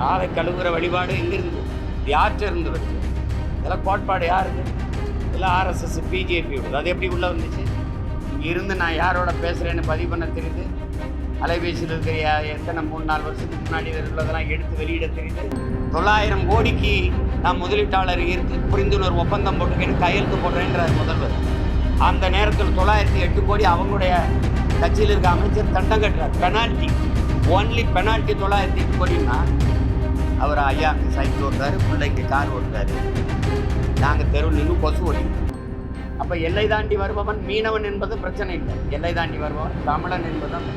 காலை கழுவுற வழிபாடு எங்கிருந்து? இது யார்கிட்ட இருந்து வருது? இதெல்லாம் கோட்பாடு யாருக்கு? இதெல்லாம் ஆர்எஸ்எஸ் பிஜேபி விடுது அது எப்படி உள்ளே வந்துச்சு? இங்கே இருந்து நான் யாரோட பேசுகிறேன்னு பதிவு பண்ண தெரியுது? அலைபேசியில் இருக்கிற எத்தனை மூணு நாலு வருஷத்துக்கு முன்னாடி உள்ளதெல்லாம் எடுத்து வெளியிட தெரியுது? தொள்ளாயிரம் கோடிக்கு நான் முதலீட்டாளர் ஈர்த்து புரிந்துணர்வு ஒப்பந்தம் போட்டுக்கேன்னு கையெழுத்து போடுறேன்றார் முதல்வர். அந்த நேரத்தில் தொள்ளாயிரத்தி எட்டு கோடி அவங்களுடைய கட்சியில் இருக்க அமைச்சர் தண்டம் கட்டுறார். பெனால்ட்டி ஒன்லி பெனால்ட்டி தொள்ளாயிரத்தி எட்டு கோடின்னா அவர் ஐயா சைக்கிள் ஓட்டுறாரு பிள்ளைக்கு கார் ஓட்டுறாரு. நாங்கள் தெருவில் நின்று கொசு ஓடிக்கிறோம் அப்போ எல்லை தாண்டி வருபவன் மீனவன் என்பது பிரச்சனை இல்லை. எல்லை தாண்டி வருபவன் தமிழன் என்பதுதான்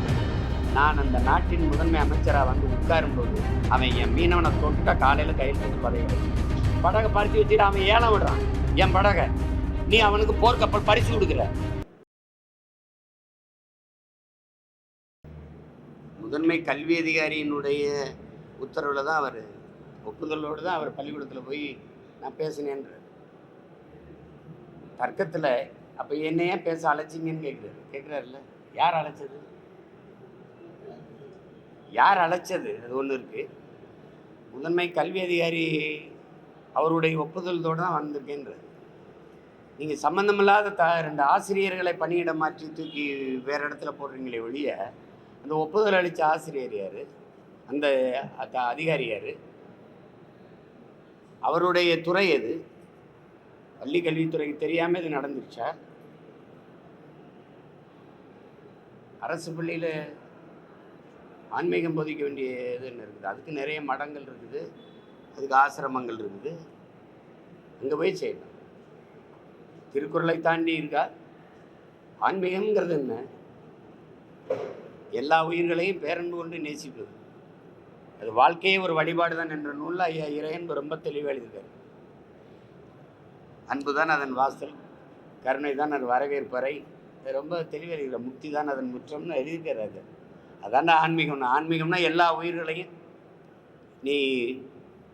நான் அந்த நாட்டின் முதன்மை அமைச்சராக வந்து உட்காரும்போது அவன் என் மீனவனை தொட்டுட்டா காலையில் கையில் கொடுத்து பதவி படகை பறித்து வச்சுட்டு அவன் ஏலம் விடுறான். என் படகை. நீ அவனுக்கு போர்க்கப்பல் பரிசு கொடுக்குற. முதன்மை கல்வி அதிகாரியினுடைய உத்தரவில் தான் அவர் ஒப்புதலோடு தான் அவர் பள்ளிக்கூடத்தில் போய் நான் பேசினேன்ற தர்க்கத்தில் அப்போ என்னையே பேச அழைச்சிங்கன்னு கேட்குறாரு கேட்குறாருல்ல யார் அழைச்சது? யார் அழைச்சது? அது ஒன்று இருக்குது முதன்மை கல்வி அதிகாரி அவருடைய ஒப்புதலோடு தான் வந்திருக்கேன்றது நீங்கள் சம்மந்தமில்லாத த ரெண்டு ஆசிரியர்களை பணியிட மாற்றி தூக்கி வேறு இடத்துல போடுறீங்களே ஒழிய அந்த ஒப்புதல் அளித்த ஆசிரியர் யார்? அந்த அந்த அதிகாரி யார்? அவருடைய துறை எது? பள்ளி கல்வித்துறைக்கு தெரியாமல் இது நடந்துருச்சா? அரசு பள்ளியில் ஆன்மீகம் போதிக்க வேண்டிய இதுன்னு இருக்குது? அதுக்கு நிறைய மடங்கள் இருக்குது. அதுக்கு ஆசிரமங்கள் இருக்குது. அங்கே போய் செய்யணும் திருக்குறளை தாண்டி இருக்கா? ஆன்மீகம்ங்கிறது என்ன? எல்லா உயிர்களையும் பேரன்பு கொண்டு நேசிப்பது. அது வாழ்க்கையே ஒரு வழிபாடு தான் என்ற நூலில் ஐயா இறையன்பு ரொம்ப தெளிவாக எழுதியிருக்காரு. அன்பு தான் அதன் வாசல் கருணை தான் அது வரவேற்பறை ரொம்ப தெளிவாக எழுதுகிற முக்தி தான் அதன் முற்றம்னு எழுதியிருக்காரு அது. அதான்டா ஆன்மீகம்னா. ஆன்மீகம்னா எல்லா உயிர்களையும். நீ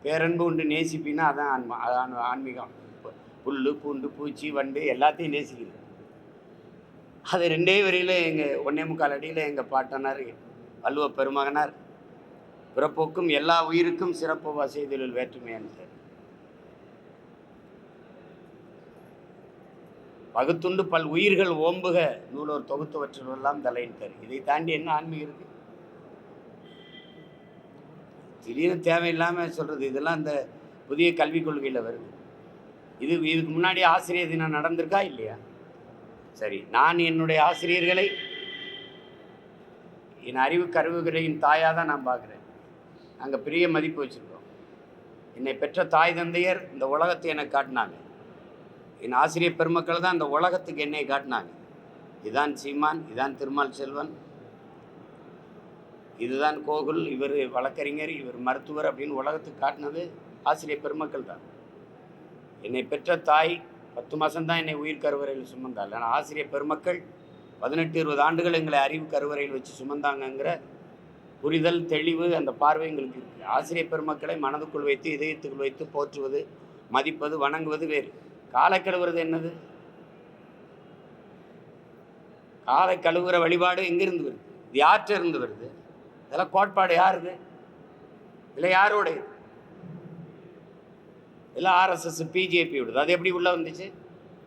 பேரன்பு உண்டு நேசிப்பின்னா அதான் ஆன்மா அதான் ஆன்மீகம். புல் பூண்டு பூச்சி வண்டு எல்லாத்தையும் நேசிக்கிறது. அது ரெண்டே வரியில் எங்கள் ஒன்னே முக்கால் அடியில் எங்கள் பாட்டனார் வள்ளுவ பெருமகனார் பிறப்போக்கும் எல்லா உயிருக்கும் சிறப்பு செய்தொழில் வேற்றுமையான சார் பகுத்துண்டு பல் உயிர்கள் ஓம்புக நூலோர் தலையின் தலையிட்டார் இதை தாண்டி என்ன ஆன்மீகம் இருக்கு? திடீர்னு தேவையில்லாமல் சொல்கிறது இதெல்லாம் இந்த புதிய கல்விக் கொள்கையில் வருது. இது இதுக்கு முன்னாடி ஆசிரியர் தினம் நடந்திருக்கா இல்லையா? சரி நான் என்னுடைய ஆசிரியர்களை என் அறிவு கருவுகளையும் தாயாக தான் நான் பார்க்குறேன். நாங்கள் பெரிய மதிப்பு வச்சுருக்கோம். என்னை பெற்ற தாய் தந்தையர் இந்த உலகத்தை எனக்கு காட்டினாங்க. என் ஆசிரியர் பெருமக்கள் தான் இந்த உலகத்துக்கு என்னை காட்டினாங்க. இதான் சீமான் இதான் திருமால் செல்வன். இதுதான் கோகுல் இவர் வழக்கறிஞர் இவர் மருத்துவர் அப்படின்னு உலகத்துக்கு காட்டினது ஆசிரியர் பெருமக்கள் தான். என்னை பெற்ற தாய் பத்து மாதம்தான் என்னை உயிர் கருவறையில் சுமந்தாள். ஆனால் ஆசிரியர் பெருமக்கள் பதினெட்டு இருபது ஆண்டுகள் எங்களை அறிவு கருவறையில் வச்சு சுமந்தாங்கங்கிற புரிதல் தெளிவு அந்த பார்வை எங்களுக்கு இருக்குது ஆசிரியர் பெருமக்களை மனதுக்குள் வைத்து இதயத்துக்குள் வைத்து போற்றுவது மதிப்பது வணங்குவது வேறு. காலை கழுவுறது என்னது? காலை கழுவுற வழிபாடு எங்கிருந்து வருது? இது யார்கிட்ட இருந்து வருது? இதெல்லாம் கோட்பாடு யாருது? இல்லை யாரோடையது? இல்லை ஆர்எஸ்எஸ் பிஜேபி விடுது அது எப்படி உள்ளே வந்துச்சு?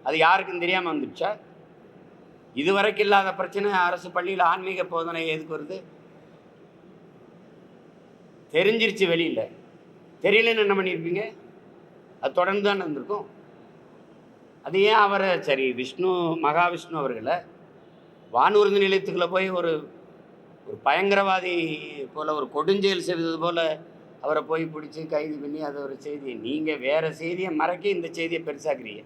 அது யாருக்கும் தெரியாமல் வந்துடுச்சா? இதுவரைக்கும் இல்லாத பிரச்சனை அரசு பள்ளியில் ஆன்மீக போதனை எதுக்கு வருது? தெரிஞ்சிருச்சு வெளியில். தெரியலன்னு என்ன பண்ணியிருப்பீங்க அது தொடர்ந்து தான் இருந்திருக்கும். அது ஏன் அவரை சரி விஷ்ணு மகாவிஷ்ணு அவர்களை வானூர்தி நிலையத்துக்குள்ளே போய் ஒரு ஒரு பயங்கரவாதி போல் ஒரு கொடுஞ்செயல் செய்தது போல் அவரை போய் பிடிச்சி கைது பண்ணி அதை ஒரு செய்தியை நீங்கள் வேறு செய்தியை மறைக்க இந்த செய்தியை பெருசாக்குறீங்க.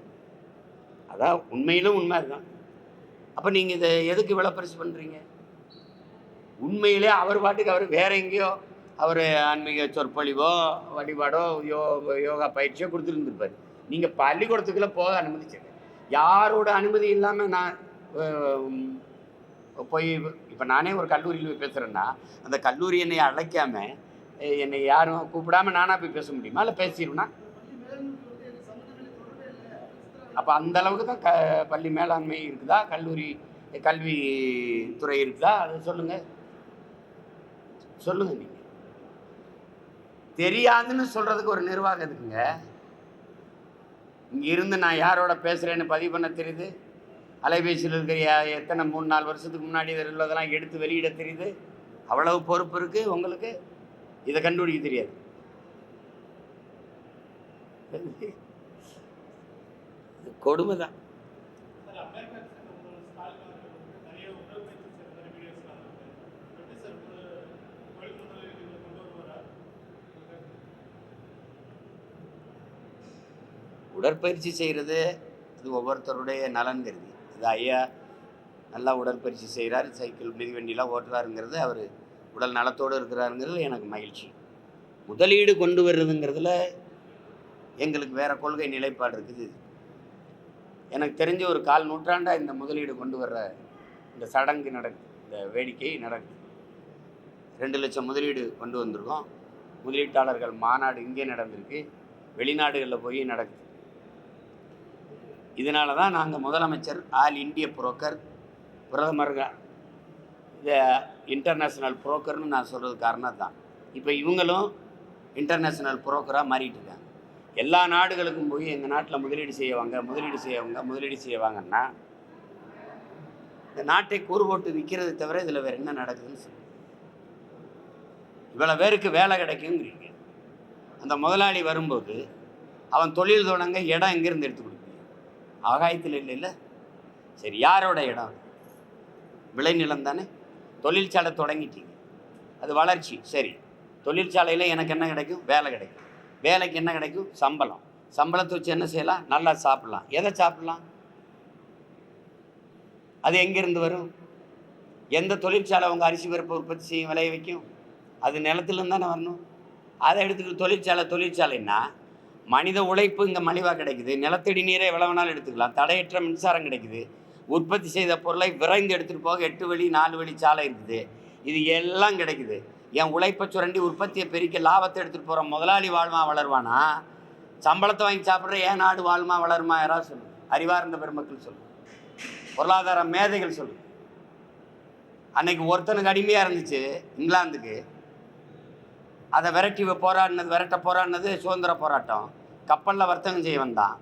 அதான் உண்மையிலும் உண்மை அதுதான். அப்போ நீங்கள் இதை எதுக்கு இவ்வளோ பெருசு பண்ணுறீங்க உண்மையிலே அவர் பாட்டுக்கு அவர் வேற எங்கேயோ அவர் ஆன்மீக சொற்பொழிவோ வழிபாடோ யோ யோகா பயிற்சியோ கொடுத்துருந்துருப்பார். நீங்கள் பள்ளிக்கூடத்துக்குள்ளே போக அனுமதிச்சிருங்க யாரோட அனுமதி இல்லாமல் நான் போய் இப்போ நானே ஒரு கல்லூரியில் போய் பேசுகிறேன்னா அந்த கல்லூரி என்னை அழைக்காமல் என்னை யாரும் கூப்பிடாம நானாக போய் பேச முடியுமா? இல்லை பேசிடுவேன்னா அப்போ அந்த அளவுக்கு தான் க பள்ளி மேலாண்மை இருக்குதா? கல்லூரி கல்வி துறை இருக்குதா? அதை சொல்லுங்கள் சொல்லுங்கள் நீங்கள் தெரியாதுன்னு சொல்கிறதுக்கு ஒரு நிர்வாகம் இருக்குங்க இங்கே இருந்து நான் யாரோட பேசுகிறேன்னு பதிவு பண்ண தெரியுது? அலைபேசியில் இருக்கிற எத்தனை மூணு நாலு வருஷத்துக்கு முன்னாடி இதில் உள்ளதெல்லாம் எடுத்து வெளியிட தெரியுது? அவ்வளவு பொறுப்பு இருக்குது உங்களுக்கு? இதை கண்டுபிடிக்க தெரியாது. கொடுமை தான் உடற்பயிற்சி செய்கிறது அது ஒவ்வொருத்தருடைய நலன் கருதி. இது ஐயா நல்லா உடற்பயிற்சி செய்கிறார் சைக்கிள் மிதிவண்டிலாம் ஓட்டுறாருங்கிறது அவர் உடல் நலத்தோடு இருக்கிறாருங்கிறது எனக்கு மகிழ்ச்சி. முதலீடு கொண்டு வர்றதுங்கிறதுல எங்களுக்கு வேறு கொள்கை நிலைப்பாடு இருக்குது. எனக்கு தெரிஞ்ச ஒரு கால் நூற்றாண்டாக இந்த முதலீடு கொண்டு வர்ற இந்த சடங்கு நடக்குது இந்த வேடிக்கை நடக்குது. ரெண்டு லட்சம் முதலீடு கொண்டு வந்திருக்கோம். முதலீட்டாளர்கள் மாநாடு இங்கே நடந்திருக்கு. வெளிநாடுகளில் போய் நடக்குது. இதனால தான் நாங்கள் முதலமைச்சர் ஆல் இந்திய புரோக்கர் பிரதமர் இந்த இன்டர்நேஷ்னல் புரோக்கர்னு நான் சொல்கிறது காரணம் தான் இப்போ இவங்களும் இன்டர்நேஷ்னல் புரோக்கராக மாறிட்டு இருக்காங்க. எல்லா நாடுகளுக்கும் போய் எங்கள் நாட்டில் முதலீடு செய்வாங்க முதலீடு செய்யவங்க முதலீடு செய்வாங்கன்னா இந்த நாட்டை கூறு போட்டு விற்கிறது தவிர இதில் வேறு என்ன நடக்குதுன்னு சொல்லு. இவ்வளோ பேருக்கு வேலை கிடைக்குங்கிறீங்க. அந்த முதலாளி வரும்போது அவன் தொழில் தொடங்க இடம் எங்கேருந்து எடுத்து ஆகாயத்தில் இல்லை இல்லை? சரி யாரோட இடம்? விளைநிலம் தானே? தொழிற்சாலை தொடங்கிட்டீங்க. அது வளர்ச்சி. சரி தொழிற்சாலையில் எனக்கு என்ன கிடைக்கும்? வேலை கிடைக்கும். வேலைக்கு என்ன கிடைக்கும்? சம்பளம். சம்பளத்தை வச்சு என்ன செய்யலாம்? நல்லா சாப்பிட்லாம். எதை சாப்பிட்லாம்? அது எங்கேருந்து வரும்? எந்த தொழிற்சாலை உங்கள் அரிசி பருப்பு உற்பத்தி செய்யும் விளைய வைக்கும்? அது நிலத்துலேருந்து தானே வரணும். அதை எடுத்துக்கிட்டு தொழிற்சாலை தொழிற்சாலைன்னா மனித உழைப்பு இங்கே மலிவாக கிடைக்குது. நிலத்தடி நீரை எவ்வளோ வேணாலும் எடுத்துக்கலாம். தடையற்ற மின்சாரம் கிடைக்குது. உற்பத்தி செய்த பொருளை விரைந்து எடுத்துகிட்டு போக எட்டு வழி நாலு வழி சாலை இருக்குது. இது எல்லாம் கிடைக்குது. என் உழைப்பை சுரண்டி உற்பத்தியை பெருக்க லாபத்தை எடுத்துகிட்டு போகிற முதலாளி வாழ்மா வளருவானா? சம்பளத்தை வாங்கி சாப்பிட்ற ஏன் நாடு வாழ்மா வளருமா? யாராவது சொல்லு. அறிவார்ந்த பெருமக்கள் சொல்லு. பொருளாதார மேதைகள் சொல்லு. அன்னைக்கு ஒருத்தனுக்கு அடிமையாக இருந்துச்சு இங்கிலாந்துக்கு. அதை விரட்டி போராடினது விரட்ட போராடினது சுதந்திர போராட்டம். கப்பலில் வர்த்தகம் செய்ய வந்தான்.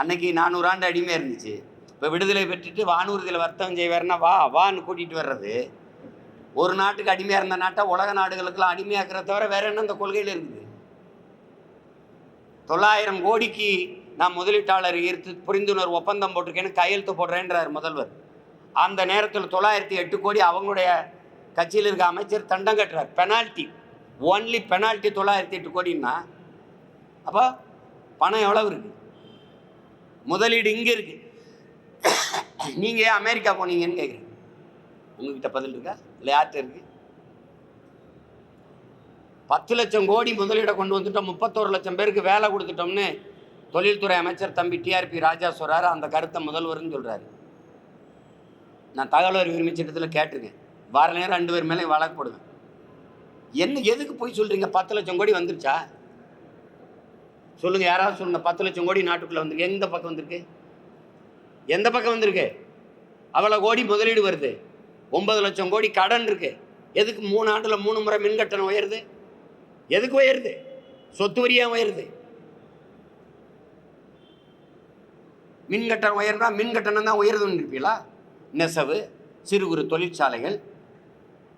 அன்னைக்கு நானூறு ஆண்டு அடிமையாக இருந்துச்சு. இப்போ விடுதலை பெற்றுட்டு வானூர்தியில் வர்த்தகம் செய்வார்னா வா வான்னு கூட்டிகிட்டு வர்றது. ஒரு நாட்டுக்கு அடிமையாக இருந்த நாட்டை உலக நாடுகளுக்கெல்லாம் அடிமையாக்குறத தவிர வேற என்ன இந்த கொள்கையில் இருக்குது? தொள்ளாயிரம் கோடிக்கு நான் முதலீட்டாளர் ஈர்த்து புரிந்துணர்வு ஒப்பந்தம் போட்டிருக்கேன்னு கையெழுத்து போடுறேன்றார் முதல்வர். அந்த நேரத்தில் தொள்ளாயிரத்தி எட்டு கோடி அவங்களுடைய கட்சியில் இருக்க அமைச்சர் தண்டம் கட்டுறார். பெனால்ட்டி ஒன்லி பெனால்ட்டி தொள்ளாயிரத்தி எட்டு கோடின்னா அப்போ பணம் எவ்வளவு இருக்கு? முதலீடு இங்கே இருக்கு. நீங்கள் ஏன் அமெரிக்கா போனீங்கன்னு கேட்குறேன் உங்ககிட்ட பதில் இருக்கா? இல்லை யார்கிட்ட இருக்கு? பத்து லட்சம் கோடி முதலீடை கொண்டு வந்துட்டோம். முப்பத்தோரு லட்சம் பேருக்கு வேலை கொடுத்துட்டோம்னு தொழில்துறை அமைச்சர் தம்பி டிஆர்பி ராஜா சொல்கிறாரு அந்த கருத்தை முதல்வர்னு சொல்கிறாரு நான் தகவல் அறிவு உரிமை சட்டத்தில் கேட்டிருக்கேன். வார நேரம் ரெண்டு பேர் மேலே வழக்கு போடுவேன். என்ன எதுக்கு போய் சொல்கிறீங்க பத்து லட்சம் கோடி வந்துருச்சா? சொல்லுங்கள் யாராவது சொல்லுங்கள் பத்து லட்சம் கோடி நாட்டுக்குள்ளே வந்திருக்கு. எந்த பக்கம் வந்திருக்கு? எந்த பக்கம் வந்திருக்கு? அவ்வளோ கோடி முதலீடு வருது. ஒன்பது லட்சம் கோடி கடன் இருக்குது எதுக்கு மூணு ஆண்டில் மூணு முறை மின் கட்டணம் உயருது? எதுக்கு உயருது? சொத்து வரியாக உயருது? மின் கட்டணம் உயர்ந்தா மின் கட்டணம் தான் உயருதுன்னு இருப்பீங்களா நெசவு சிறு குறு தொழிற்சாலைகள்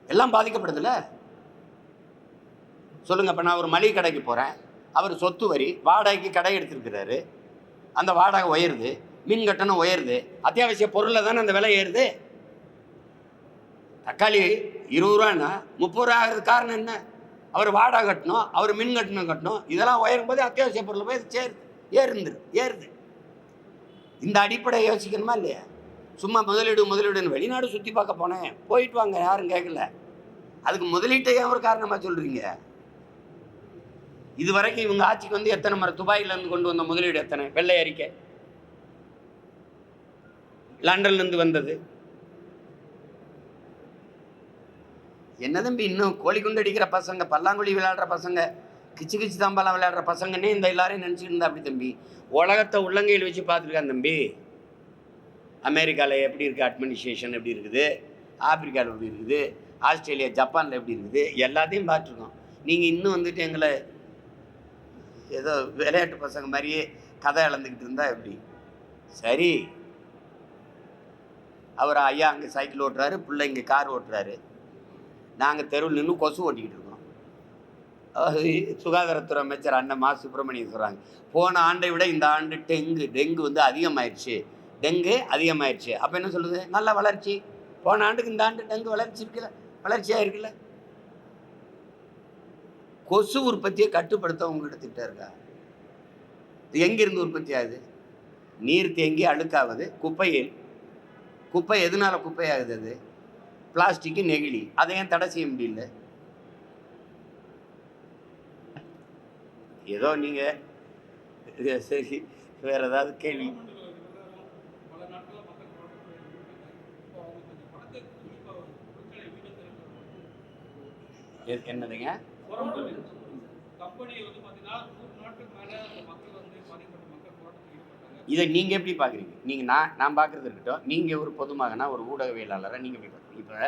எல்லாம் பாதிக்கப்படுதுல்ல? சொல்லுங்கள் இப்போ நான் ஒரு மளிகை கடைக்கு போகிறேன் அவர் சொத்து வரி வாடகைக்கு கடை எடுத்திருக்கிறாரு. அந்த வாடகை உயருது மின் கட்டணம் உயருது. அத்தியாவசிய பொருளில் தானே அந்த விலை ஏறுது? தக்காளி இருபது ரூபான்னா முப்பது ரூபா ஆகிறது காரணம் என்ன? அவர் வாடகை கட்டணும் அவர் மின் கட்டணம் கட்டணும். இதெல்லாம் உயரும் போது அத்தியாவசிய பொருளை போய் சேருது ஏறுந்துரு ஏறுது. இந்த அடிப்படையை யோசிக்கணுமா இல்லையா? சும்மா முதலீடு முதலீடுன்னு வெளிநாடு சுற்றி பார்க்க போனேன். போயிட்டு வாங்க யாரும் கேட்கல. அதுக்கு முதலீட்டை ஏன் ஒரு காரணமாக சொல்கிறீங்க இது வரைக்கும் இவங்க ஆட்சிக்கு வந்து எத்தனை மரம் துபாயிலேருந்து கொண்டு வந்த முதலீடு எத்தனை? வெள்ளை அறிக்கை. லண்டன்லேருந்து வந்தது. என்ன தம்பி இன்னும் கோழி குண்டு அடிக்கிற பசங்க பல்லாங்குழி விளையாடுற பசங்க கிச்சு கிச்சு தாம்பாலாம் விளையாடுற பசங்கன்னே இந்த எல்லாரையும் நினச்சிட்டு இருந்தா அப்படி தம்பி. உலகத்தை உள்ளங்கையில் வச்சு பார்த்துருக்கான் தம்பி. அமெரிக்காவில் எப்படி இருக்குது அட்மினிஸ்ட்ரேஷன் எப்படி இருக்குது? ஆப்பிரிக்காவில் எப்படி இருக்குது? ஆஸ்திரேலியா ஜப்பானில் எப்படி இருக்குது? எல்லாத்தையும் பார்த்துருக்கோம் நீங்கள் இன்னும் வந்துட்டு எங்களை ஏதோ விளையாட்டு பசங்க மாதிரியே கதை இழந்துக்கிட்டு இருந்தா எப்படி? சரி. அவர் ஐயா அங்கே சைக்கிள் ஓட்டுறாரு பிள்ளை இங்கே கார் ஓட்டுறாரு. நாங்கள் தெருவில் நின்று கொசு ஓட்டிக்கிட்டு இருக்கோம். சுகாதாரத்துறை அமைச்சர் அண்ணன் மா சுப்பிரமணியம் சொல்கிறாங்க போன ஆண்டை விட இந்த ஆண்டு டெங்கு டெங்கு வந்து அதிகமாயிருச்சு. டெங்கு அதிகமாயிருச்சு. அப்போ என்ன சொல்லுது? நல்ல வளர்ச்சி. போன ஆண்டுக்கு இந்த ஆண்டு டெங்கு வளர்ச்சி இருக்குல்ல? வளர்ச்சியாக இருக்குல்ல கொசு உற்பத்தியை கட்டுப்படுத்த உங்கள்கிட்ட திட்டம் இருக்கா? இது எங்கிருந்து உற்பத்தி ஆகுது? நீர் தேங்கி அழுக்காவது குப்பையில் குப்பை எதனால குப்பையாகுது அது? பிளாஸ்டிக்கு நெகிழி அதை ஏன் தடை செய்ய முடியல? ஏதோ நீங்க சரி வேற ஏதாவது கேள்வி? என்னதுங்க? போராட்டம் கம்பெனி வந்து பார்த்தீங்கன்னா நூறு நாட்களுக்கு மேலே அந்த மக்கள் வந்து பாதிக்கப்பட்ட மக்கள் போராட்டத்தில் ஈடுபட்டாங்க இதை நீங்கள் எப்படி பார்க்குறீங்க நீங்க நான் நான் பார்க்கறது இருக்கட்டும். நீங்கள் ஒரு பொதுமகனா ஒரு ஊடகவியலாளராக நீங்கள் எப்படி பார்க்குறீங்க இப்போ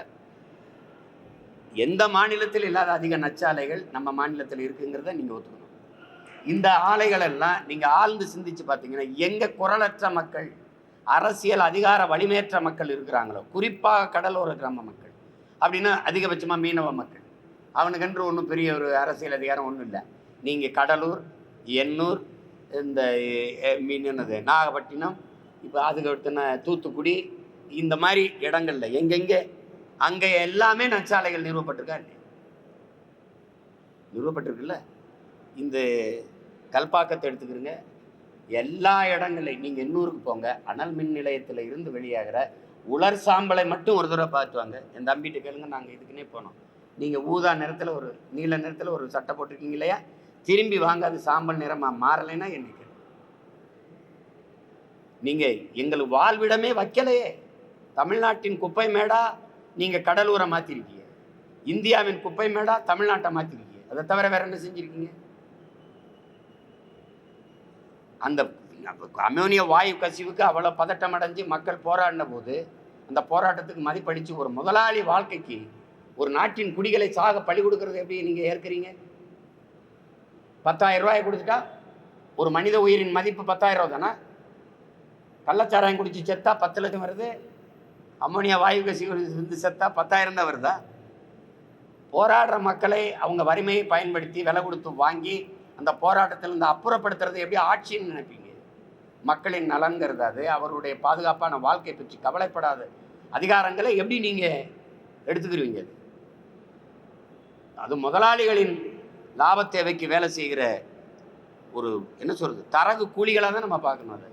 எந்த மாநிலத்தில் இல்லாத அதிக நச்சாலைகள் நம்ம மாநிலத்தில் இருக்குங்கிறத நீங்கள் ஒத்துக்கணும். இந்த ஆலைகள் எல்லாம் ஆழ்ந்து சிந்திச்சு பார்த்தீங்கன்னா எங்கே குரலற்ற மக்கள் அரசியல் அதிகார வலிமையற்ற மக்கள் இருக்கிறாங்களோ குறிப்பாக கடலோர கிராம மக்கள் அப்படின்னா அதிகபட்சமாக மீனவ மக்கள் அவனுக்கென்று ஒன்றும் பெரிய ஒரு அரசியல் அதிகாரம் ஒன்றும் இல்லை. நீங்கள் கடலூர் எண்ணூர் இந்த மீன் என்னது நாகப்பட்டினம் இப்போ அதுக்கு தூத்துக்குடி இந்த மாதிரி இடங்கள்ல எங்கெங்கே அங்கே எல்லாமே நச்சாலைகள் நிறுவப்பட்டிருக்கா இல்லையா? நிறுவப்பட்டிருக்குல்ல? இந்த கல்பாக்கத்தை எடுத்துக்கிறங்க எல்லா இடங்களையும் நீங்கள் எண்ணூருக்கு போங்க அனல் மின் நிலையத்தில் இருந்து வெளியாகிற உலர் சாம்பலை மட்டும் ஒரு தடவை பார்த்துவாங்க என் தம்பிகிட்ட கேளுங்க நாங்கள் இதுக்குன்னே போனோம். நீங்கள் ஊதா நிறத்தில் ஒரு நீல நிறத்தில் ஒரு சட்டை போட்டிருக்கீங்க இல்லையா? திரும்பி வாங்க அது சாம்பல் நிறமாக மாறலைன்னா என்னைக்கு நீங்கள் எங்களுக்கு வாழ்விடமே வைக்கலையே. தமிழ்நாட்டின் குப்பை மேடா நீங்கள் கடலூரை மாற்றிருக்கீங்க இந்தியாவின் குப்பை மேடா தமிழ்நாட்டை மாற்றிருக்கீங்க அதை தவிர வேற என்ன செஞ்சுருக்கீங்க? அந்த அமோனிய வாயு கசிவுக்கு அவ்வளோ பதட்டம் அடைஞ்சு மக்கள் போராடின போது அந்த போராட்டத்துக்கு மதிப்பளித்து ஒரு முதலாளி வாழ்க்கைக்கு ஒரு நாட்டின் குடிகளை சாக பழி கொடுக்கறது எப்படி நீங்கள் ஏற்கிறீங்க? பத்தாயிரம் ரூபாய் கொடுத்துட்டா? ஒரு மனித உயிரின் மதிப்பு பத்தாயிரம் ரூபா தானே கள்ளச்சாராயம் குடிச்சு செத்தா பத்து லட்சம் வருது. அம்மோனியா வாயு கசி இருந்து செத்தா பத்தாயிரம் தான் வருதா? போராடுற மக்களை அவங்க வறுமையை பயன்படுத்தி விலை கொடுத்து வாங்கி அந்த போராட்டத்திலிருந்து அப்புறப்படுத்துறது எப்படி ஆட்சின்னு நினைப்பீங்க? மக்களின் நலன்கிறது அது. அவருடைய பாதுகாப்பான வாழ்க்கை பற்றி கவலைப்படாத. அதிகாரங்களை எப்படி நீங்கள் எடுத்துக்கிருவீங்க அது? முதலாளிகளின் லாப தேவைக்கு வேலை செய்கிற ஒரு என்ன சொல்கிறது தரகு கூலிகளாக தான் நம்ம பார்க்கணும் அதை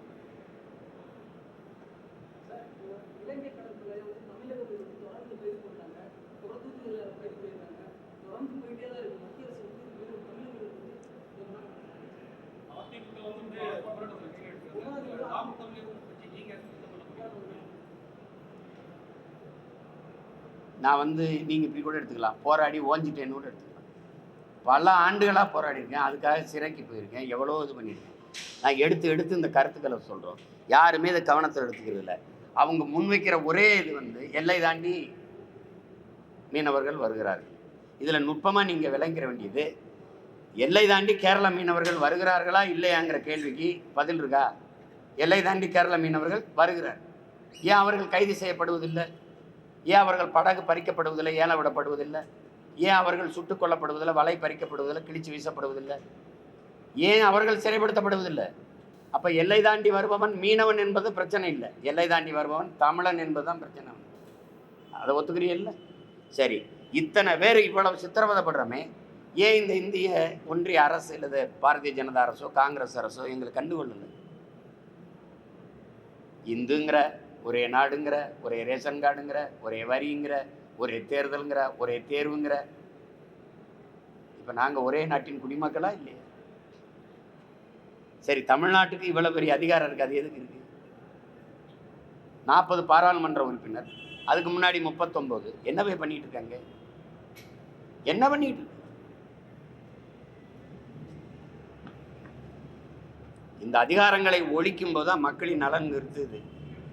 இலங்கை கடற்படை வந்து தமிழகத்தில் வந்து தொடர்ந்து கைது பண்றாங்க தொடர்ந்து கைது பண்ணியிருக்காங்க தொடர்ந்து போயிட்டே தான் இருக்கு மத்திய அரசு வந்து வெறும் தமிழர்களுக்கு வந்து அதிமுக வந்து போராட்டத்தில் கையெழுத்து நாம் தமிழர் பற்றி நீங்க சொல்ல முடியும் நான் வந்து நீங்கள் இப்படி கூட எடுத்துக்கலாம். போராடி ஓஞ்சிட்டேன்னு கூட எடுத்துக்கலாம். பல ஆண்டுகளாக போராடிருக்கேன் அதுக்காக சிறைக்கு போயிருக்கேன். எவ்வளோ இது பண்ணியிருக்கேன். நான் எடுத்து எடுத்து இந்த கருத்துக்களை சொல்கிறோம் யாருமே இதை கவனத்தில் எடுத்துக்கிறது இல்லை. அவங்க முன்வைக்கிற ஒரே இது வந்து எல்லை தாண்டி மீனவர்கள் வருகிறார்கள். இதில் நுட்பமாக நீங்கள் விளங்கிற வேண்டியது எல்லை தாண்டி கேரள மீனவர்கள் வருகிறார்களா இல்லையாங்கிற கேள்விக்கு பதில் இருக்கா? எல்லை தாண்டி கேரள மீனவர்கள் வருகிறார் ஏன் அவர்கள் கைது செய்யப்படுவதில்லை? ஏன் அவர்கள் படகு பறிக்கப்படுவதில்லை ஏல விடப்படுவதில்லை? ஏன் அவர்கள் சுட்டுக் கொல்லப்படுவதில்லை வலை பறிக்கப்படுவதில்லை கிழிச்சு வீசப்படுவதில்லை? ஏன் அவர்கள் சிறைப்படுத்தப்படுவதில்லை? அப்ப எல்லை தாண்டி வருபவன் மீனவன் என்பது பிரச்சனை இல்லை. எல்லை தாண்டி வருபவன் தமிழன் என்பதுதான் பிரச்சனை. அதை ஒத்துக்கிறீல்ல சரி. இத்தனை பேர் இவ்வளவு சித்திரவதைப்படுறோமே. ஏன் இந்த இந்திய ஒன்றிய அரசு அல்லது பாரதிய ஜனதா அரசோ காங்கிரஸ் அரசோ எங்களை கண்டுகொள்ளலை? இந்துங்கிற ஒரே நாடுங்கிற ஒரே ரேஷன் கார்டுங்கிற ஒரே வரிங்கிற ஒரே தேர்தலுங்கிற ஒரே தேர்வுங்கிற. இப்போ நாங்கள் ஒரே நாட்டின் குடிமக்களா இல்லையா? சரி தமிழ்நாட்டுக்கு இவ்வளோ பெரிய அதிகாரம் இருக்குது அது எதுக்கு இருக்கு? நாற்பது பாராளுமன்ற உறுப்பினர் அதுக்கு முன்னாடி முப்பத்தொம்போது. என்ன போய் பண்ணிட்டு இருக்காங்க? என்ன பண்ணிட்டு இந்த அதிகாரங்களை ஒழிக்கும் போது தான் மக்களின் நலன் நிறுத்துது.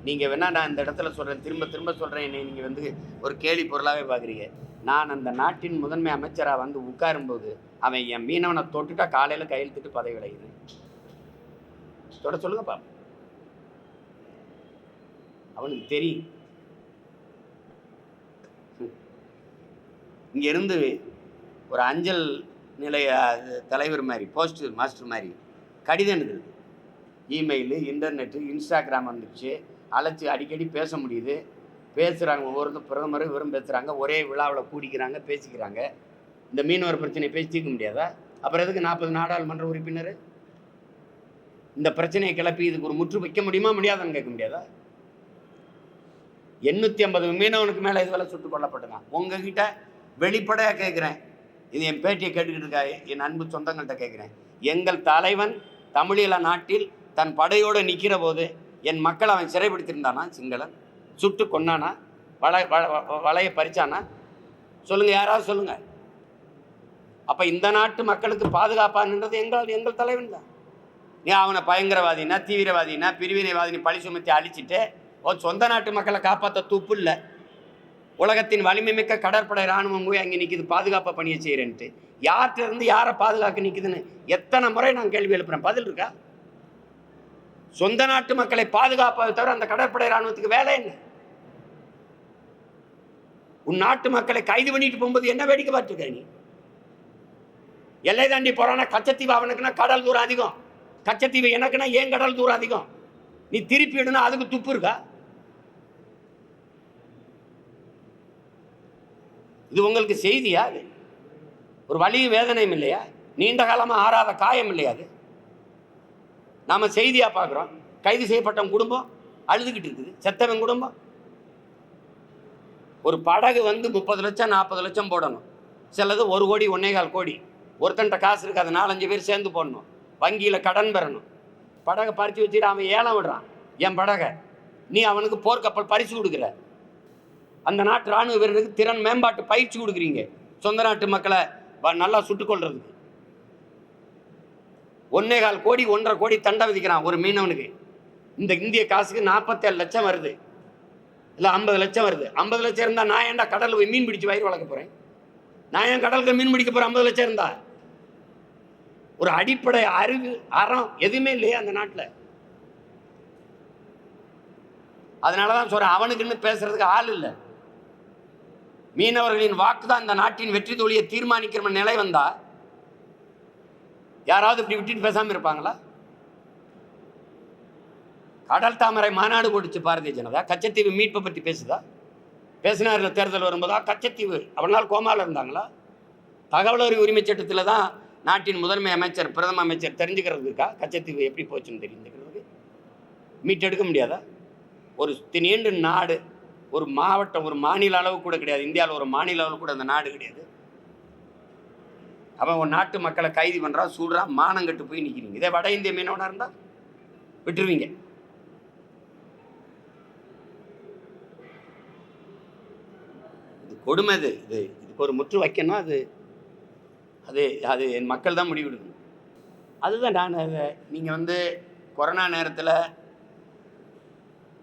நீங்கள் வேணா நான் இந்த இடத்துல சொல்கிறேன் திரும்ப திரும்ப சொல்கிறேன் என்னை நீங்கள் வந்து ஒரு கேலி பொருளாகவே பார்க்குறீங்க. நான் அந்த நாட்டின் முதன்மை அமைச்சராக வந்து உட்காரும்போது அவன் என் மீனவனை தொட்டுட்டா காலையில் கையெழுத்துட்டு பதவி விளையுது தொட சொல்லுங்க அவனுக்கு தெரியும். இங்கேருந்து ஒரு அஞ்சல் நிலைய தலைவர் மாதிரி போஸ்டர் மாஸ்டர் மாதிரி கடிதம் எழுதுது இமெயிலு இன்டர்நெட்டு இன்ஸ்டாகிராம் வந்துடுச்சு அழைச்சி அடிக்கடி பேச முடியுது. பேசுகிறாங்க ஒவ்வொருத்தரும் பிரதமரும் இவரும் பேசுகிறாங்க ஒரே விழாவில் கூடிக்கிறாங்க பேசிக்கிறாங்க. இந்த மீனவர் பிரச்சனையை பேசி தீர்க்க முடியாதா? அப்புறம் எதுக்கு நாற்பது நாடாளுமன்ற உறுப்பினர்? இந்த பிரச்சனையை கிளப்பி இதுக்கு ஒரு முற்று வைக்க முடியுமா முடியாதான்னு கேட்க முடியாதா? எண்ணூற்றி ஐம்பது மீனவனுக்கு மேலே இதுவரை சுட்டுக் கொல்லப்பட்டதான் உங்ககிட்ட வெளிப்படையாக கேட்குறேன் இது என் பேட்டியை கேட்டுக்கிட்டு இருக்கா என் அன்பு சொந்தங்கள்கிட்ட கேட்குறேன் எங்கள் தலைவன் தமிழீழ நாட்டில் தன் படையோடு நிற்கிற போது என் மக்கள் அவன் சிறைபிடித்திருந்தானா? சிங்களன் சுட்டு கொன்னானா? வள வ- வ- வலையை பறிச்சானா? சொல்லுங்கள் யாராவது சொல்லுங்கள் அப்போ இந்த நாட்டு மக்களுக்கு பாதுகாப்பான்ன்றது எங்கள் எங்கள் தலைவன் தான். நீ அவனை பயங்கரவாதினா தீவிரவாதினா பிரிவினைவாதினி பழி சுமத்தி அழிச்சிட்டு உன் சொந்த நாட்டு மக்களை காப்பாற்ற துப்பு இல்லை. உலகத்தின் வலிமை மிக்க கடற்படை இராணுவம் போய் அங்கே நிற்கிது பாதுகாப்பு பணியை செய்கிறேன்ட்டு யார்கிட்ட இருந்து யாரை பாதுகாக்க நிற்குதுன்னு எத்தனை முறை நான் கேள்வி எழுப்புறேன்? பதில் இருக்கா? சொந்த நாட்டு மக்களை பாதுகாப்பதை தவிர அந்த கடற்படை இராணுவத்துக்கு வேலை என்ன? உன் நாட்டு மக்களை கைது பண்ணிட்டு போகும்போது என்ன வேடிக்கை பார்த்துருக்க நீ? எல்லை தாண்டி போறானா கச்சத்தீவு அவனுக்குன்னா கடல் தூரம் அதிகம். கச்சத்தீவு எனக்குன்னா ஏன் கடல் தூரம் அதிகம்? நீ திருப்பி விடுனா அதுக்கு துப்பு இருக்கா? இது உங்களுக்கு செய்தியா? அது ஒரு வலியும் வேதனையும் இல்லையா? நீண்ட காலமாக ஆறாத காயம் இல்லையா அது? நாம் செய்தியாக பார்க்குறோம். கைது செய்யப்பட்டவன் குடும்பம்? அழுதுகிட்டு இருக்குது. செத்தவன் குடும்பம்? ஒரு படகு வந்து முப்பது லட்சம் நாற்பது லட்சம் போடணும். சிலது ஒரு கோடி ஒன்னேகால் கோடி. ஒருத்தன்ட்ட காசு இருக்காது நாலஞ்சு பேர் சேர்ந்து போடணும். வங்கியில் கடன் பெறணும். படகை பறித்து வச்சுட்டு அவன் ஏலம் விடுறான். என் படகை. நீ அவனுக்கு போர்க்கப்பல் பரிசு கொடுக்குற. அந்த நாட்டு ராணுவ வீரருக்கு திறன் மேம்பாட்டு பயிற்சி கொடுக்குறீங்க. சொந்த நாட்டு மக்களை வ- நல்லா சுட்டுக்கொள்றதுக்கு ஒன்னே கால் கோடி ஒன்றரை கோடி தண்டை விதிக்கிறான் ஒரு மீனவனுக்கு. இந்த இந்திய காசுக்கு நாற்பத்தேழு லட்சம் வருது. இல்லை ஐம்பது லட்சம் வருது. ஐம்பது லட்சம் இருந்தால் நான் ஏன்டா கடலில் போய் மீன் பிடிச்சு வயிறு வளர்க்க போகிறேன் நான் ஏன் கடலுக்கு மீன் பிடிக்க போகிறேன் ஐம்பது லட்சம் இருந்தா? ஒரு அடிப்படை அறிவு அறம் எதுவுமே இல்லையா அந்த நாட்டில். அதனால தான் சொல்கிறேன் அவனுக்குன்னு பேசுறதுக்கு ஆள் இல்லை. மீனவர்களின் வாக்கு தான் இந்த நாட்டின் வெற்றி தோழியை தீர்மானிக்கிற நிலை வந்தால் யாராவது இப்படி விட்டுட்டு பேசாமல் இருப்பாங்களா? கடல் தாமரை மாநாடு போட்டுச்சு பாரதிய ஜனதா. கச்சத்தீவு மீட்பை பற்றி பேசுதா? பேசினார்ல தேர்தல் வரும்போதா? கச்சத்தீவு. அவனால் கோமாவில் இருந்தாங்களா? தகவல் அறிவு உரிமை சட்டத்தில் தான் நாட்டின் முதன்மை அமைச்சர் பிரதம அமைச்சர் தெரிஞ்சுக்கிறதுக்கா? கச்சத்தீவு எப்படி போச்சுன்னு தெரிஞ்சுக்கிறதுக்கு? மீட்டெடுக்க முடியாதா? ஒரு நீண்டு நாடு. ஒரு மாவட்டம் ஒரு மாநில அளவு கூட கிடையாது. இந்தியாவில் ஒரு மாநில அளவு கூட அந்த நாடு கிடையாது. அவன் உன் நாட்டு மக்களை கைது பண்ணுறான் சூடுறான் மானங்கட்டு போய் நிற்கிறீங்க இதே வட இந்திய மீனவனாக இருந்தால் விட்டுருவீங்க. இது கொடுமை இது. இது இதுக்கு ஒரு முற்று வைக்கணும் அது அது அது என் மக்கள் தான் முடிவெடுக்கணும் அதுதான் நான் அதை நீங்கள் வந்து கொரோனா நேரத்தில்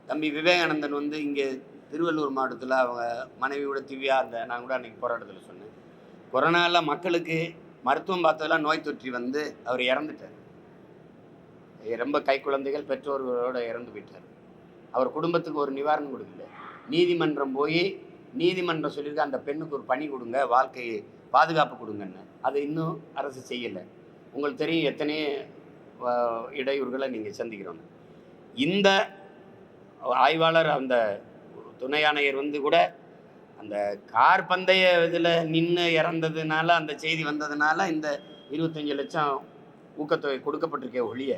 தம்பி விவேகானந்தன் வந்து இங்கே திருவள்ளூர் மாவட்டத்தில் அவங்க மனைவியோட திவ்யா அந்த நான் கூட அன்றைக்கி போராட்டத்தில் சொன்னேன். கொரோனாவில் மக்களுக்கு மருத்துவம் பார்த்ததெல்லாம் நோய் தொற்றி வந்து அவர் இறந்துட்டார். ரொம்ப கை குழந்தைகள் பெற்றோர்களோட இறந்து போயிட்டார். அவர் குடும்பத்துக்கு ஒரு நிவாரணம் கொடுக்கல. நீதிமன்றம் போய் நீதிமன்றம் சொல்லியிருக்க அந்த பெண்ணுக்கு ஒரு பணி கொடுங்க வாழ்க்கையை பாதுகாப்பு கொடுங்கன்னு. அதை இன்னும் அரசு செய்யலை. உங்களுக்கு தெரியும் எத்தனை இடையூறுகளை நீங்கள் சந்திக்கிறோங்க இந்த ஆய்வாளர் அந்த துணை ஆணையர் வந்து கூட அந்த கார் பந்தய இதில் நின்று இறந்ததுனால அந்த செய்தி வந்ததுனால இந்த இருபத்தஞ்சி லட்சம் ஊக்கத்தொகை கொடுக்கப்பட்டிருக்கே ஒழிய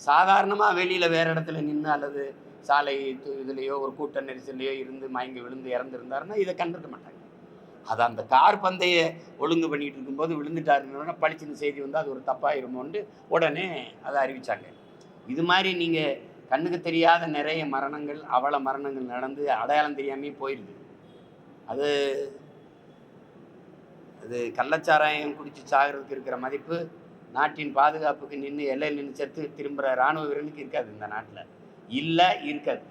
சாதாரணமாக வெளியில் வேறு இடத்துல நின்று அல்லது சாலை இதுலேயோ ஒரு கூட்ட நெரிசல்லையோ இருந்து மயங்கி விழுந்து இறந்துருந்தாருன்னா இதை கண்டுக்க மாட்டாங்க. அது அந்த கார் பந்தய ஒழுங்கு பண்ணிகிட்டு இருக்கும்போது விழுந்துட்டாருன்னா பளிச்சுன்னு செய்தி வந்து அது ஒரு தப்பாயிருமோன்ட்டு உடனே அதை அறிவித்தாங்க இது மாதிரி நீங்கள் கண்ணுக்கு தெரியாத நிறைய மரணங்கள் அவல மரணங்கள் நடந்து அடையாளம் தெரியாமே போயிடுது அது அது கள்ளச்சாராயம் குடித்து சாகிறதுக்கு இருக்கிற மதிப்பு நாட்டின் பாதுகாப்புக்கு நின்று எல்லையில் நின்று செத்து திரும்புகிற இராணுவ வீரனுக்கு இருக்காது இந்த நாட்டில். இல்லை இருக்காது.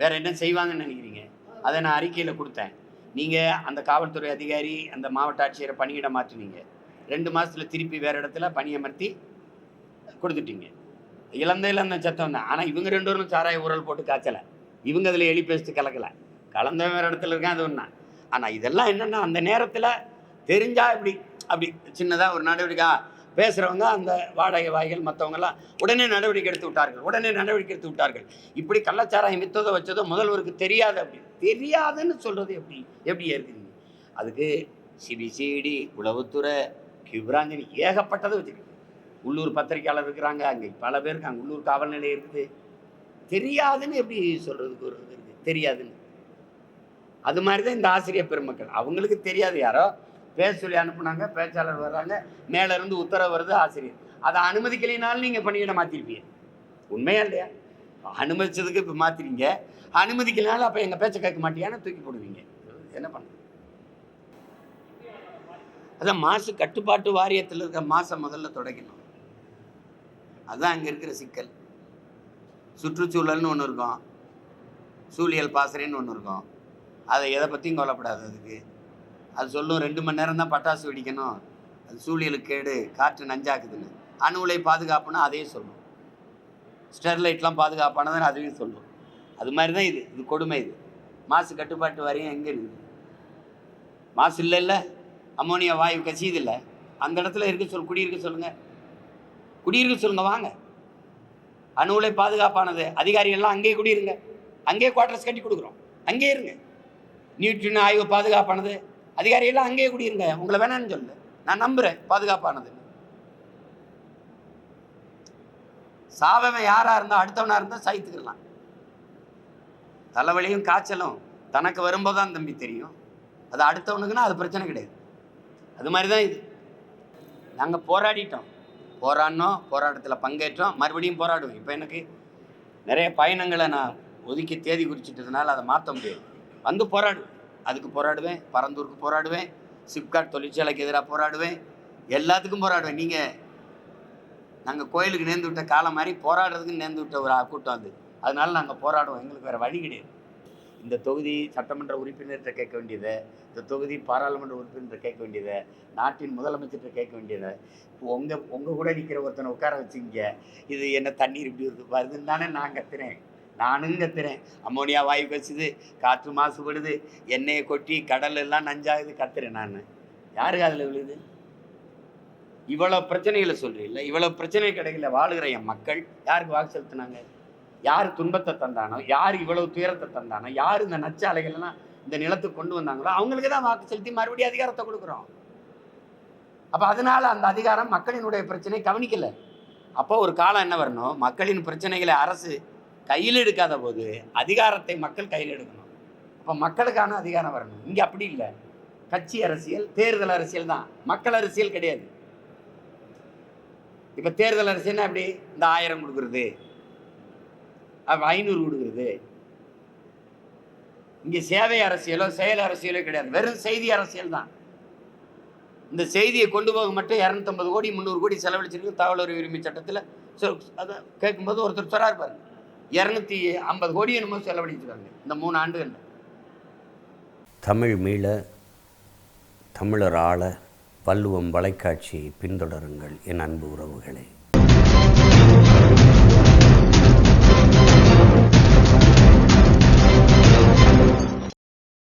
வேற என்ன செய்வாங்கன்னு நினைக்கிறீங்க? அதை நான் அறிக்கையில் கொடுத்தேன். நீங்கள் அந்த காவல்துறை அதிகாரி அந்த மாவட்ட ஆட்சியரை பணியிட மாற்றினீங்க. ரெண்டு மாதத்தில் திருப்பி வேறு இடத்துல பணியமர்த்தி கொடுத்துட்டீங்க. இழந்த இழந்த சத்தம் தான். ஆனால் இவங்க ரெண்டு பேரும் சாராய ஊரல் போட்டு காய்ச்சலை. இவங்க அதில் எலி பேசிட்டு கலக்கலை. கலந்த வேறு இடத்துல இருக்கான் அது ஒன்றா ஆனால் இதெல்லாம் என்னென்னா அந்த நேரத்தில் தெரிஞ்சால் இப்படி அப்படி சின்னதாக ஒரு நடவடிக்கை பேசுகிறவங்க அந்த வாடகை வாய்கள் மற்றவங்கெல்லாம் உடனே நடவடிக்கை எடுத்து விட்டார்கள். உடனே நடவடிக்கை எடுத்து விட்டார்கள். இப்படி கள்ளச்சாராயம் வித்ததோ வச்சதோ முதல்வருக்கு தெரியாது அப்படி. தெரியாதுன்னு சொல்கிறது எப்படி? எப்படி இருக்குது அதுக்கு சிபிசிடி உளவுத்துறை கிப்ராஞ்சனி ஏகப்பட்டதை வச்சுருக்கு. உள்ளூர் பத்திரிக்கையாளர் இருக்கிறாங்க அங்கே பல பேருக்கு அங்கே உள்ளூர் காவல் நிலையம் இருக்குது. தெரியாதுன்னு எப்படி சொல்கிறதுக்கு ஒரு இது இருக்குது தெரியாதுன்னு. அது மாதிரி தான் இந்த ஆசிரியர் பெருமக்கள். அவங்களுக்கு தெரியாது. யாரோ பேச சொல்லி அனுப்புனாங்க பேச்சாளர் வர்றாங்க மேலேருந்து உத்தரவு வருது ஆசிரியர். அதை அனுமதிக்கலைனாலும் நீங்கள் பணியிட மாற்றிருப்பீங்க உண்மையா இல்லையா? அனுமதிச்சதுக்கு இப்போ மாற்றிருங்க அனுமதிக்கலைனாலும் அப்போ எங்கள் பேச்சை கேட்க மாட்டியான்னு தூக்கி போடுவீங்க. என்ன பண்ண அதான் மாசு கட்டுப்பாட்டு வாரியத்தில் இருக்க மாசை முதல்ல தொடங்கணும் அதுதான் அங்கே இருக்கிற சிக்கல். சுற்றுச்சூழல்னு ஒன்று இருக்கும். சூழியல் பாசறைன்னு ஒன்று இருக்கும். அதை எதை பற்றியும் கொல்லப்படாது அதுக்கு. அது சொல்லும் ரெண்டு மணி நேரம் தான் பட்டாசு வெடிக்கணும். அது சூழியலுக்கு கேடு காற்று நஞ்சாக்குதுன்னு. அணு உலை பாதுகாப்புன்னா அதையும் சொல்லும். ஸ்டெர்லைட்லாம் பாதுகாப்பானதுன்னு அதையும் சொல்லும். அது மாதிரி தான் இது. இது கொடுமை இது. மாசு கட்டுப்பாட்டு வாரியம் எங்கே இருக்குது? மாசு இல்லை இல்லை அம்மோனியா வாயு கசியுது இல்லை? அந்த இடத்துல இருக்க சொல் குடியிருக்க சொல்லுங்கள் குடியிருக்க சொல்லுங்க வாங்க. அணு உலை பாதுகாப்பானது. அதிகாரிகள்லாம் அங்கேயே குடியிருங்க. அங்கேயே குவார்டர்ஸ் கட்டி கொடுக்குறோம். அங்கேயே இருங்க. நியூட்ரின் ஆய்வு பாதுகாப்பானது. அதிகாரிகள்லாம் அங்கேயே குடியிருங்க. உங்களை வேணான்னு சொல்லு நான் நம்புகிறேன் பாதுகாப்பானது. சாவவன் யாராக இருந்தால் அடுத்தவனாக இருந்தால் சகித்துக்கலாம் தலைவலியும் காய்ச்சலும் தனக்கு வரும்போது தான் தம்பி தெரியும். அது அடுத்தவனுக்குன்னா அது பிரச்சனை கிடையாது. அது மாதிரி தான் இது. நாங்கள் போராடிட்டோம். போராடினோம் போராட்டத்தில் பங்கேற்றோம். மறுபடியும் போராடுவோம். இப்போ எனக்கு நிறைய பயணங்களை நான் ஒதுக்கி தேதி குறிச்சிட்டதுனால அதை மாற்ற முடியாது. வந்து போராடுவேன். அதுக்கு போராடுவேன். பரந்தூருக்கு போராடுவேன். சிப்காட் தொழிற்சாலைக்கு எதிராக போராடுவேன். எல்லாத்துக்கும் போராடுவேன். நீங்கள் நாங்கள் கோயிலுக்கு நேர்ந்து விட்ட காலம் மாதிரி போராடுறதுக்கு நேர்ந்து விட்ட ஒரு கூட்டம் அது. அதனால நாங்கள் போராடுவோம். எங்களுக்கு வேறு வழி கிடையாது. இந்த தொகுதி சட்டமன்ற உறுப்பினர்கிட்ட கேட்க வேண்டியதை இந்த தொகுதி பாராளுமன்ற உறுப்பினர்கிட்ட கேட்க வேண்டியதை நாட்டின் முதலமைச்சர்கிட்ட கேட்க வேண்டியதை. இப்போ உங்கள் உங்கள் கூட நிற்கிற ஒருத்தனை உட்கார வச்சுங்க. இது என்ன தண்ணீர் இப்படி வருது வருதுன்னு தானே நான் கத்துறேன். நானும் கத்துறேன். அம்மோனியா வாயு கசுது காற்று மாசுபடுது எண்ணெயை கொட்டி கடல் எல்லாம் நஞ்சாகுது கத்துறேன் நான். யாருக்கு அதில் விழுது? இவ்வளோ பிரச்சனைகளை சொல்றீல்ல இவ்வளோ பிரச்சனை கிடைக்கல வாழுகிற என் மக்கள் யாருக்கு வாக்கு செலுத்தினாங்க? யார் துன்பத்தை தந்தானோ யார் இவ்வளவு துயரத்தை தந்தானோ யார் இந்த நச்சாலைகள்லாம் இந்த நிலத்துக்கு கொண்டு வந்தாங்களோ அவங்களுக்கு தான் வாக்கு செலுத்தி மறுபடியும் அதிகாரத்தை கொடுக்குறோம். அப்போ அதனால அந்த அதிகாரம் மக்களினுடைய பிரச்சனை கவனிக்கல. அப்போ ஒரு காலம் என்ன வரணும்? மக்களின் பிரச்சனைகளை அரசு கையில் எடுக்காத போது அதிகாரத்தை மக்கள் கையில் எடுக்கணும். அப்போ மக்களுக்கான அதிகாரம் வரணும். இங்கே அப்படி இல்லை. கட்சி அரசியல் தேர்தல் அரசியல் தான். மக்கள் அரசியல் கிடையாது. இப்போ தேர்தல் அரசியல்னா எப்படி? இந்த ஆயிரம் கொடுக்குறது. ஐநூறு கொடுக்குறது. இங்கே சேவை அரசியலோ செயல் அரசியலோ கிடையாது. வெறும் செய்தி அரசியல் தான். இந்த செய்தியை கொண்டு போக மட்டும் இரநூத்தம்பது கோடி முந்நூறு கோடி செலவழிச்சிருக்கு தகவல் அறிவு உரிமை சட்டத்தில் அதை கேட்கும்போது ஒருத்தர் சொல்றாரு பாருங்க. இரநூத்தி ஐம்பது கோடி என்னமோ செலவழிச்சிருக்காங்க இந்த மூணு ஆண்டுகளில். தமிழ் மீள தமிழர் ஆள வள்ளுவம் வலைக்காட்சியை பின்தொடருங்கள் என் அன்பு உறவுகளே.